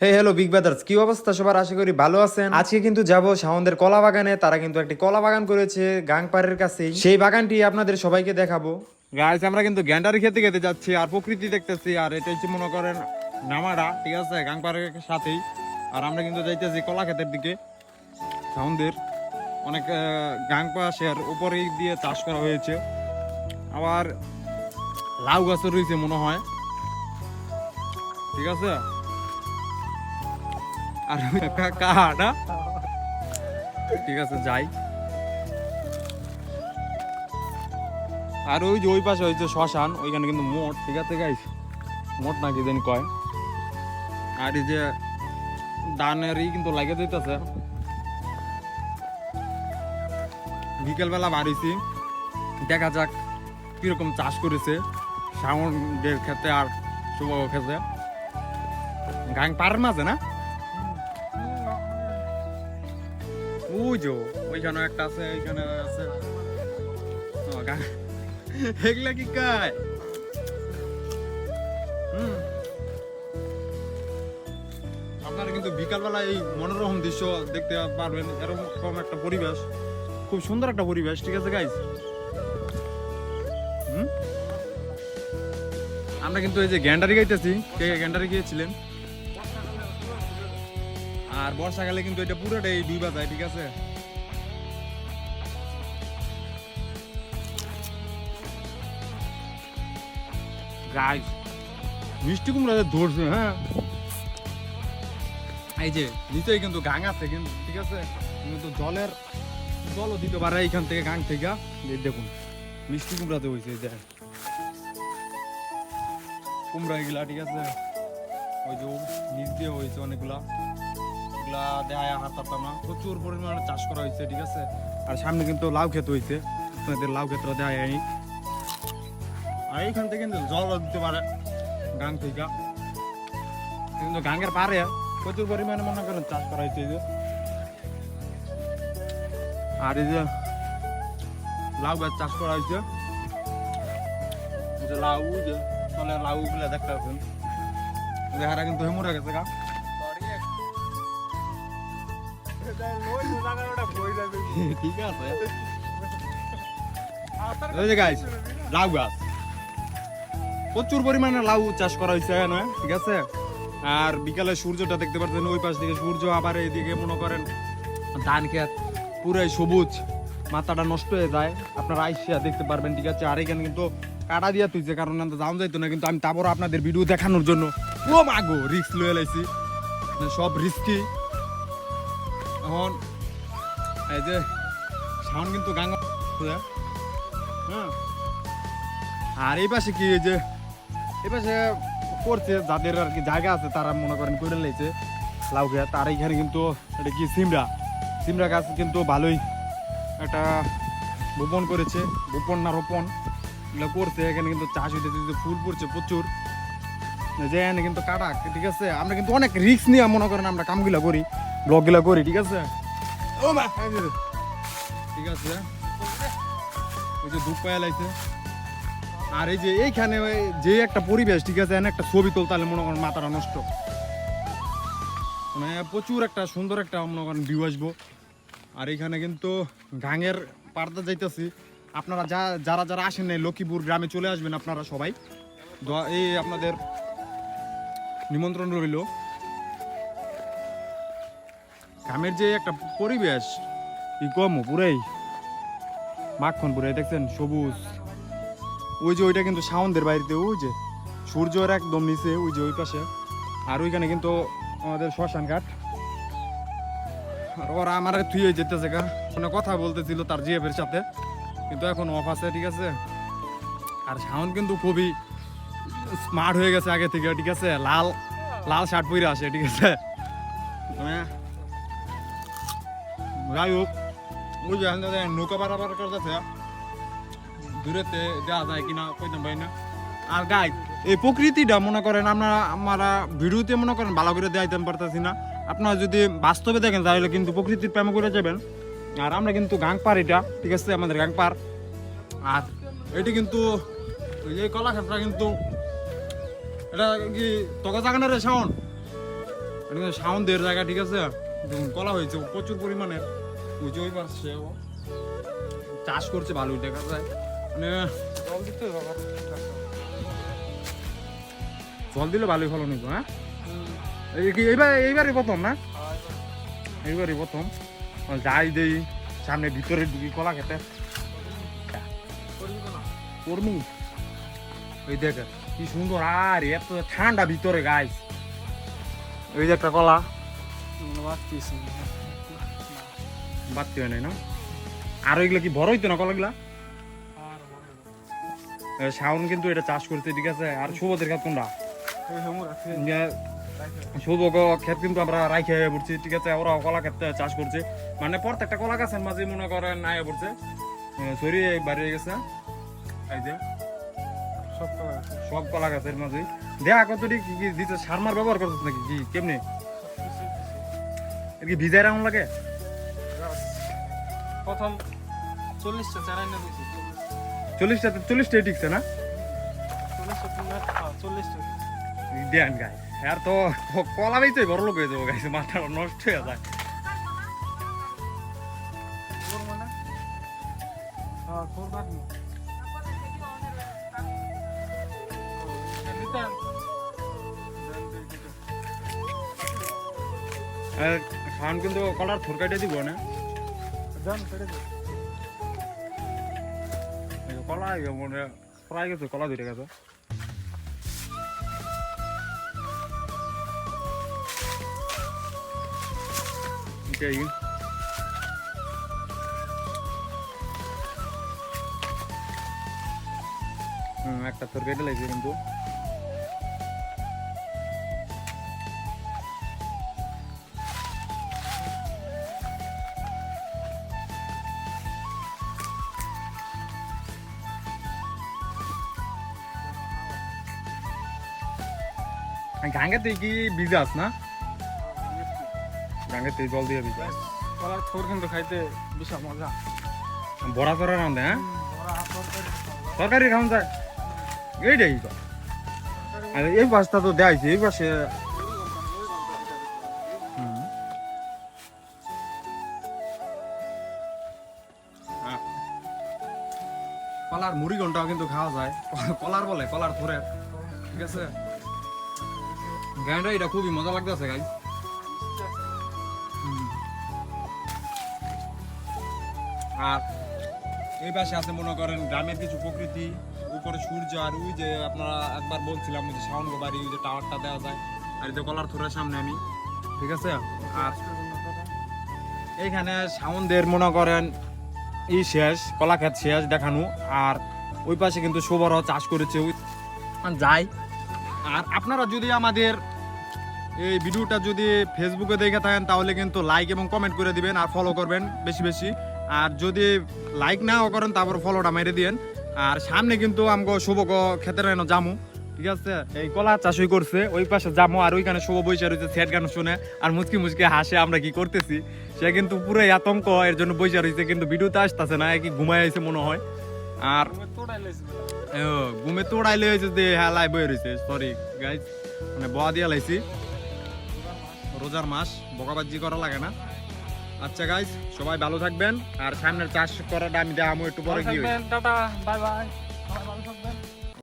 হে hello big brothers কি অবস্থা? সবার আশা করি ভালো আছেন। আজকে কিন্তু যাব শাওনদের কলা বাগানে তারা কিন্তু একটি কলা বাগান করেছে গাংপাড়ের কাছেই। সেই বাগানটি আপনাদের সবাইকে দেখাবো। গাইস আমরা কিন্তু গ্যান্ডারি খেতে খেতে যাচ্ছি আর প্রকৃতি দেখতেছি আর এটা হচ্ছে মনে করেন নামাডা ঠিক আছে? গাংপাড়ের সাথেই। আর আমরা কিন্তু যাইতেছি কলা ক্ষেতের দিকে। সাউন্ডের অনেক আহ, গাং পাশের দিয়ে চাষ করা হয়েছে। আবার লাউ গাছও রয়েছে মনে হয়। ঠিক আছে? আর কাহাটা। ঠিক আছে, যাই। আর ওই যে ওই পাশে হয়েছে শ্মশান, ওইখানে কিন্তু মোট ঠিক আছে গাইস মোট নাকি জানি কয়। আর এই যে দানেরই কিন্তু লাগে দিতেছে। বিকেলবেলা বাড়িছি। দেখা যাক কীরকম চাষ করেছে। সাউন্ডের ক্ষেত্রে আর শুভ ক্ষেত্রে গাং পাড়ের মাঝে না? যে ওইখানে একটা আছে, ওইখানে আছে। এগুলা কি কায়। আপনারা কিন্তু বিকালবেলা এই মনোরম দৃশ্য দেখতে পারবেন, এরকম একটা পরিবেশ, খুব সুন্দর একটা পরিবেশ, ঠিক আছে গাইজ আমরা কিন্তু এই যে গ্যান্ডারি গাইতেছি কে গ্যান্ডারি গিয়েছিলেন? আর বর্ষাকালে কিন্তু এটা পুরোটাই ডুবা যায় ঠিক আছে? গাইস মিষ্টি কুমড়া ধরছে হ্যাঁ? এই যে নিচেই কিন্তু গাং আছে কিন্তু ঠিক আছে? কিন্তু জলের জলও দিতে পারে এইখান থেকে গাং থেকে। দেখুন মিষ্টি কুমড়াতে হয়েছে এই যে। কুমড়া এগুলা ঠিক আছে? ওই যে নিচ দিয়ে হয়েছে অনেকগুলা। এগুলা দেখায় হাত পারতাম প্রচুর পরিমাণে চাষ করা হয়েছে, ঠিক আছে? আর সামনে কিন্তু লাউ ক্ষেত হয়েছে। আপনাদের লাউ ক্ষেতটা দেখায় আমি আর এইখান থেকে কিন্তু জল দিতে পারে গাং থেকে। কিন্তু গাঙ্গের পারে প্রচুর পরিমাণে মনে করেন চাষ করা হয়েছে যে। আর এই যে লাউ গাছ চাষ করা হয়েছে। যে লাউ যে চলে লাউ গুলা দেখতে পাচ্ছেন। দেখারা কিন্তু হেমুরা গেছে গা। ঠিক আছে লাউ গাছ। প্রচুর পরিমাণে লাউ চাষ করা হয়েছে এখানে ঠিক আছে? আর বিকালে সূর্যটা দেখতে পাচ্ছেন, ওই পাশ থেকে সূর্য, আবার এইদিকে মনে করেন ধান ক্ষেত পুরাই সবুজ, মাথাটা নষ্ট হয়ে যায়। আপনারা আইসিয়া দেখতে পারবেন, ঠিক আছে? আর এখানে কিন্তু কাটা দিয়া তুইছে, কারণ আমি যাওয়া যাইতো না, কিন্তু আমি তারপর আপনাদের ভিডিও দেখানোর জন্য ও মাগো রিস্ক লয়ে লাইছি। মানে সব রিস্কি এখন, এই যে, সাউন্ড কিন্তু গান হ্যাঁ? আর এই পাশে কি যে, এই পাশে করছে, যাদের আর কি জায়গা আছে, তারা মনে করেন করে লাইছে লাউ গাছ আর এইখানে কিন্তু এটা কি সিমড়া? সিমড়া গাছ কিন্তু ভালোই একটা বপন করেছে, বপন না রোপণ। এগুলো করছে, এখানে কিন্তু চাষ হইতেছে যে ফুল পড়ছে প্রচুর। যে এখানে কিন্তু কাটা, ঠিক আছে? আমরা কিন্তু অনেক রিস্ক নিয়ে মনে করেন আমরা কামগুলা করি। ব্লগগুলা করি ঠিক আছে? ও মা ঠিক আছে। ওই যে দুধ পায়া লাইছে। আর এই যে এইখানে ওই যে একটা পরিবেশ ঠিক আছে এখানে একটা ছবি তুলতে তাহলে মনে করেন মাথাটা নষ্ট। মানে প্রচুর একটা সুন্দর একটা মনে করেন ভিউ আসব। আর এখানে কিন্তু গাঙের পাড়তে যাইতেছি। আপনারা যা যারা যারা আসেন নাই লক্ষ্মীপুর গ্রামে চলে আসবেন আপনারা সবাই। এই আপনাদের নিমন্ত্রণ রইল। গ্রামের যে একটা পরিবেশ ই কম পুরাই? মাখন পুরাই, দেখছেন? সবুজ। ওই যে ওইটা কিন্তু সাউন্ডের বাড়িতে, ওই যে সূর্যের একদম নিচে, ওই যে ওই পাশে। আর ওইখানে কিন্তু আমাদের শ্মশান ঘাট। আর ওরা আমার থুয়ে যেতেছে গা। মানে কথা বলতেছিল তার জিএফের সাথে, কিন্তু এখন অফ আছে, ঠিক আছে? আর সাউন্ড কিন্তু খুবই স্মার্ট হয়ে গেছে আগে থেকে, ঠিক আছে? লাল লাল শার্ট পরে আসে, ঠিক আছে? মানে যাই হোক ওই যে নৌকা পারাপার করতেছে। দূরেতে যাওয়া যায় কিনা কইতাম পাই না। আর গাই এই প্রকৃতিটা মনে করেন আমরা আমরা ভিডিওতে মনে করেন ভালো করে দেখাইতে পারতেছি না। আপনারা যদি বাস্তবে দেখেন, তাহলে কিন্তু প্রকৃতির প্রেম করে যাবেন। আর আমরা কিন্তু গাংপার এটা, ঠিক আছে? আমাদের গাংপার আর এটি কিন্তু, ওই যে কলাক্ষেত্রা কিন্তু, এটা কি তকা জাগানো রে শাওন সাউন্ডের জায়গা, ঠিক আছে? দেখুন কলা হয়েছে প্রচুর পরিমাণে ওই যে ওই পাশে চাষ করছে ভালোই দেখা যায়। মানে জল দিতে জল দিলে ভালোই ফলন হইতো হ্যাঁ? এইবার, এইবারই প্রথম না? এইবারই প্রথম। যাই দেই, সামনে ভিতরে ঢুকি কলা খেতে। কর্মী। ওই দেখ কি সুন্দর, আর, এত ঠান্ডা ভিতরে গাছ ওই যে একটা কলা। বাড়তি হয় নাই না? আর ওইগুলো কি বড় হইতো না কলাগুলা? শাওন কিন্তু এটা চাষ করতে ঠিক আছে আর সুবোধের খাত কোনটা? হেমু ক্ষেত কিন্তু আমরা রাইখে পড়ছি ঠিক আছে? ওরা কলা ক্ষেত চাষ করছে। মানে প্রত্যেকটা কলা গাছের মাঝে মনে করেন নাই পড়ছে। সরি বাড়িয়ে গেছে। এই যে সব কলা গাছের। মাঝে। দেখা কতটি কি দিতে সারমার ব্যবহার করছিস নাকি? কি কেমনি? কি ভিজাই রাখুন লাগে। প্রথম চল্লিশটা চারাই না দিয়েছি চল্লিশটা চল্লিশটা টিকছে না? চল্লিশটা দেন গাই আর তো কলা বেচে বড় লোক হয়ে যাব গাইছে মাথা নষ্ট হয়ে যায়। মানে হ্যাঁ খান কিন্তু কলার থর কাটে দিব না কলা মনে প্রায় গেছে কলা ধরে গেছে। হুম একটা তরকারি লাগছে কিন্তু। গাঙ্গে তুই কি ভিজাস না? গাঙ্গে তুই জল দিয়ে ভিজাস কলার থোর কিন্তু খাইতে বিশাল মজা। বড়া তরা রান্ধে হ্যাঁ? তরকারি। খাওয়া যায়। এইটাই তো। আর এই পাশটা তো দেখাইছে এই পাশে হ্যাঁ। কলার মুড়ি ঘন্টাও কিন্তু খাওয়া যায়। কলার বলে কলার থরে ঠিক আছে? গানটা এটা খুবই মজা লাগতেছে গাই আর এই পাশে আছে, মনে করেন, গ্রামের কিছু প্রকৃতি, উপরে সূর্য আর ওই যে আপনারা একবার বলছিলাম যে শাওন বাড়ি ওই যে টাওয়ারটা দেওয়া যায়, আর এই যে কলার থরের সামনে আমি, ঠিক আছে? আর এইখানে শাওনদের, মনে করেন, ই শেষ কলা ক্ষেত শেষ দেখানো, আর ওই পাশে কিন্তু সোবরও চাষ করেছে, ওই যাই। আর আপনারা যদি আমাদের এই ভিডিওটা যদি ফেসবুকে দেখে থাকেন তাহলে কিন্তু লাইক এবং কমেন্ট করে দিবেন আর ফলো করবেন বেশি বেশি। আর যদি লাইক নাও করেন তারপর ফলোটা মেরে দিয়েন। আর সামনে কিন্তু আমগো শুভক ক্ষেতের এনে জামু ঠিক আছে? এই কলা চাষই করছে ওই পাশে জামু আর ওইখানে শুভ বৈশা রয়েছে সেট গান শুনে। আর মুচকি মুচকি হাসে আমরা কি করতেছি সে কিন্তু পুরোই আতঙ্ক এর জন্য বৈশা রয়েছে কিন্তু ভিডিওতে আসতেছে না কি ঘুমাই আছে মনে হয়। আর ঘুমে তো উড়াইলে হয়েছে যে হ্যাঁ লাই বই রয়েছে সরি গাইজ মানে বয়া দিয়া লাইছি। রোজার মাস, বকাবাজি করা লাগে না। আচ্ছা গাইজ সবাই ভালো থাকবেন। আর সামনের চাষ করাটা আমি দেখাবো একটু পরে বাই বাই।